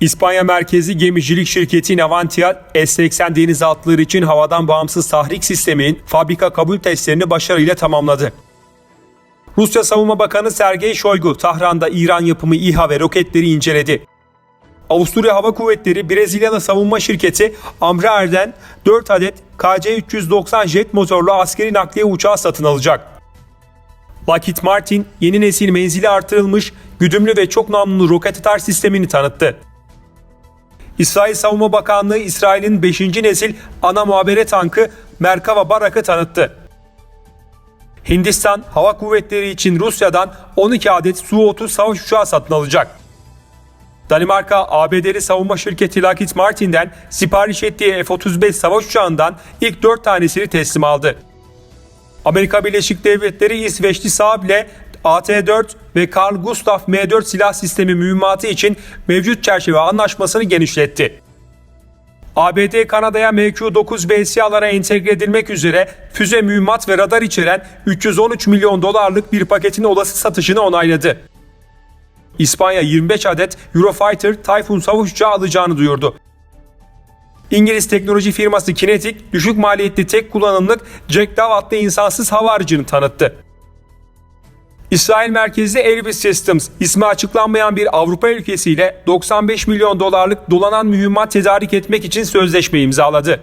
İspanya merkezli gemicilik şirketi Navantia, S-80 denizaltıları için havadan bağımsız tahrik sistemin fabrika kabul testlerini başarıyla tamamladı. Rusya Savunma Bakanı Sergey Shoigu, Tahran'da İran yapımı İHA ve roketleri inceledi. Avusturya Hava Kuvvetleri Brezilyalı savunma şirketi Embraer'den 4 adet KC-390 jet motorlu askeri nakliye uçağı satın alacak. Lockheed Martin yeni nesil menzili artırılmış güdümlü ve çok namlulu roket atar sistemini tanıttı. İsrail Savunma Bakanlığı İsrail'in 5. nesil ana muhabere tankı Merkava Barak'ı tanıttı. Hindistan Hava Kuvvetleri için Rusya'dan 12 adet Su-30 savaş uçağı satın alacak. Danimarka, ABD'li savunma şirketi Lockheed Martin'den sipariş ettiği F-35 savaş uçağından ilk 4 tanesini teslim aldı. Amerika Birleşik Devletleri İsveçli Saab ile AT-4 ve Carl Gustav M4 silah sistemi mühimmatı için mevcut çerçeve anlaşmasını genişletti. ABD Kanada'ya MQ-9B SİHA'lara entegre edilmek üzere füze mühimmat ve radar içeren 313 milyon dolarlık bir paketin olası satışını onayladı. İspanya 25 adet Eurofighter Typhoon savaş uçağı alacağını duyurdu. İngiliz teknoloji firması Kinetic, düşük maliyetli tek kullanımlık Jack Daw adlı insansız hava aracını tanıttı. İsrail merkezli Airbus Systems, ismi açıklanmayan bir Avrupa ülkesiyle 95 milyon dolarlık dolanan mühimmat tedarik etmek için sözleşme imzaladı.